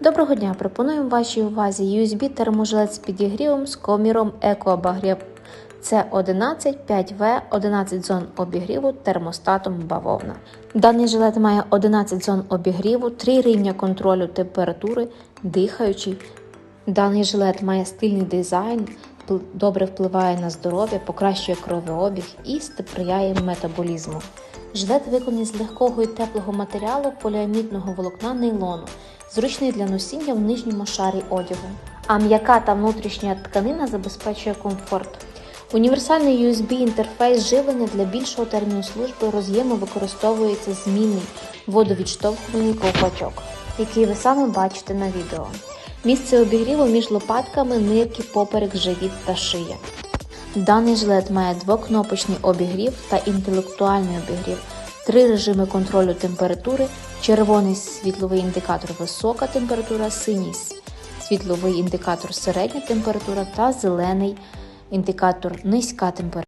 Доброго дня! Пропонуємо вашій увазі USB терможилет з підігрівом з коміром екообагрів. Це 11 5В, 11 зон обігріву термостатом бавовна. Даний жилет має 11 зон обігріву, 3 рівня контролю температури, дихаючий. Даний жилет має стильний дизайн, добре впливає на здоров'я, покращує кровообіг і сприяє метаболізму. Жилет виконаний з легкого і теплого матеріалу поліамідного волокна нейлону, зручний для носіння в нижньому шарі одягу. А м'яка та внутрішня тканина забезпечує комфорт. Універсальний USB-інтерфейс живлення для більшого терміну служби роз'єму використовується змінний водовідштовхуваний ковпачок, який ви саме бачите на відео. Місце обігріву між лопатками, нирки, поперек, живіт та шия. Даний жилет має двокнопочний обігрів та інтелектуальний обігрів, три режими контролю температури, червоний світловий індикатор висока температура, синій світловий індикатор середня температура та зелений індикатор низька температура.